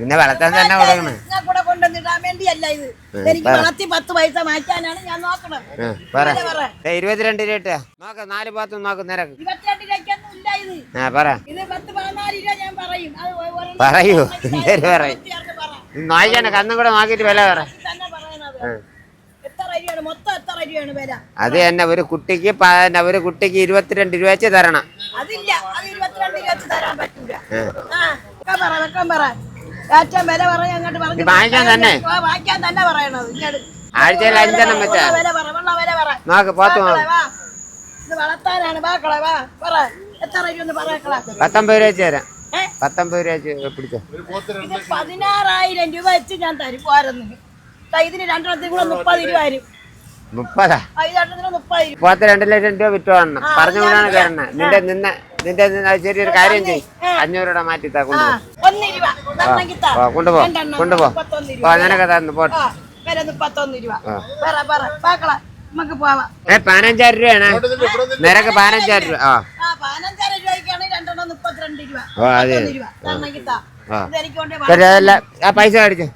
പിന്നെ വളർത്താൻ തന്നെ കൊടുക്കണം. ഞാൻ കൂടെ കൊണ്ടുവന്നിടാൻ വേണ്ടിയല്ല ഇത്. എനിക്ക് വളർത്തി പത്ത് പൈസ മാറ്റാനാണ് ഞാൻ പറ. ദേ, ഇരുപത്തിരണ്ട് രൂപ ഇട്ടാ. നോക്ക് നാല് ഭാഗത്തും നോക്ക് നിരക്ക്. ഇരുപത്തിരണ്ട് രൂപയ്ക്കൊന്നും ഇല്ല ഇത്. ആ പറ. ഇത് പത്ത് പതിനാല് രൂപ ഞാൻ പറയും. അത് ഒ- ഒരെണ്ണം പറയൂ. എന്തേലും പറയും. ഇരുപത്തിയാറിന് പറ. കന്നും കൂടെ നോക്കിയിട്ട് വില പറ. ഇത് തന്നെ പറയണത്. എത്ര രൂപയാണ് മൊത്തം എത്ര രൂപയാണ് വില? അത് തന്നെ ഒരു കുട്ടിക്ക് പ- പിന്നെ ഒരു കുട്ടിക്ക് ഇരുപത്തിരണ്ട് രൂപ വെച്ച് തരണം. അതില്ല. അത് ഇരുപത്തിരണ്ട് രൂപ വെച്ച് തരാൻ പറ്റില്ല ആ വെക്കാൻ പറ വെക്കാൻ പറ. ഏറ്റവും വില പറഞ്ഞ അങ്ങോട്ട് പറഞ്ഞു വാങ്ങിക്കാൻ തന്നെ? വാങ്ങിക്കാൻ തന്നെ പറയണത് ഇങ്ങോട്ട് ആഴ്ചയിൽ അഞ്ചെണ്ണം വെച്ചാ. ഉള്ള വില പറ ഉള്ള വില പറ. നോക്ക് പോത്ത് നോക്ക്. വാക്കളെ, വാ. ഇത് വളർത്താനാണ് വാക്കളെ വാ. പറ. എത്ര പറ പത്തൊമ്പത് രൂപ വെച്ച് തരാം. ഏ? പത്തൊമ്പത് രൂപ വെച്ച് പിടിച്ചോ. ഇത് പതിനാറായിരം രൂപ വെച്ച് ഞാൻ തരും പോരെന്ന്. ദാ ഇതിന് രണ്ടെണ്ണത്തിന് കൂടെ മുപ്പത് രൂപ വരും മുപ്പതാ? ആ, ഇത് രണ്ടെണ്ണത്തിന് മുപ്പത് രൂപ പോത്ത് രണ്ട് ലക്ഷം രൂപ വിറ്റു പറഞ്ഞു പറഞ്ഞുകൊണ്ടാണ് കയറണ നിന്റെ നിന്ന നിന്റെ ചെറിയൊരു കാര്യം ചെയ്യും. അഞ്ഞൂറ് രൂപ മാറ്റി താ. ആ കൊണ്ടുപോ കൊണ്ടുപോ. കൊണ്ടുപോ നിനക്ക് തന്നു പോട്ടെ. ഏ പതിനഞ്ചായിരം രൂപയാണ്. നിരക്ക് പതിനഞ്ചായിരം രൂപ ആ. ആ അതെ. ആ പൈസ മേടിച്ചു.